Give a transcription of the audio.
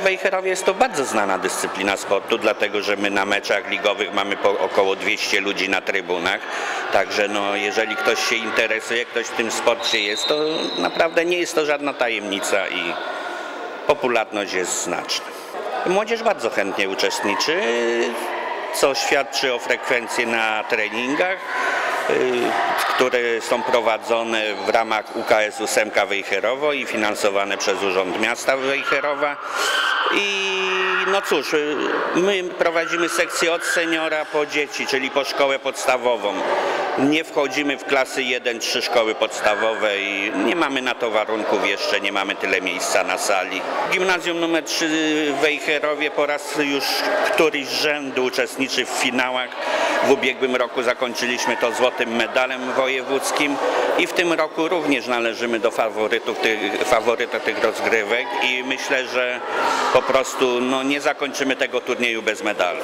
Wejherowie jest to bardzo znana dyscyplina sportu, dlatego że my na meczach ligowych mamy około 200 ludzi na trybunach. Także no, jeżeli ktoś się interesuje, ktoś w tym sporcie jest, to naprawdę nie jest to żadna tajemnica i popularność jest znaczna. Młodzież bardzo chętnie uczestniczy, co świadczy o frekwencji na treningach, które są prowadzone w ramach UKS-u Semka Wejherowo i finansowane przez Urząd Miasta Wejherowa. I no cóż, y, my prowadzimy sekcję od seniora po dzieci, czyli po szkołę podstawową. Nie wchodzimy w klasy 1-3 szkoły podstawowe i nie mamy na to warunków jeszcze, nie mamy tyle miejsca na sali. Gimnazjum numer 3 w Wejherowie po raz już któryś z rzędu uczestniczy w finałach. W ubiegłym roku zakończyliśmy to złotym medalem wojewódzkim i w tym roku również należymy do faworytów tych, faworyta tych rozgrywek i myślę, że po prostu no, nie zakończymy tego turnieju bez medalu.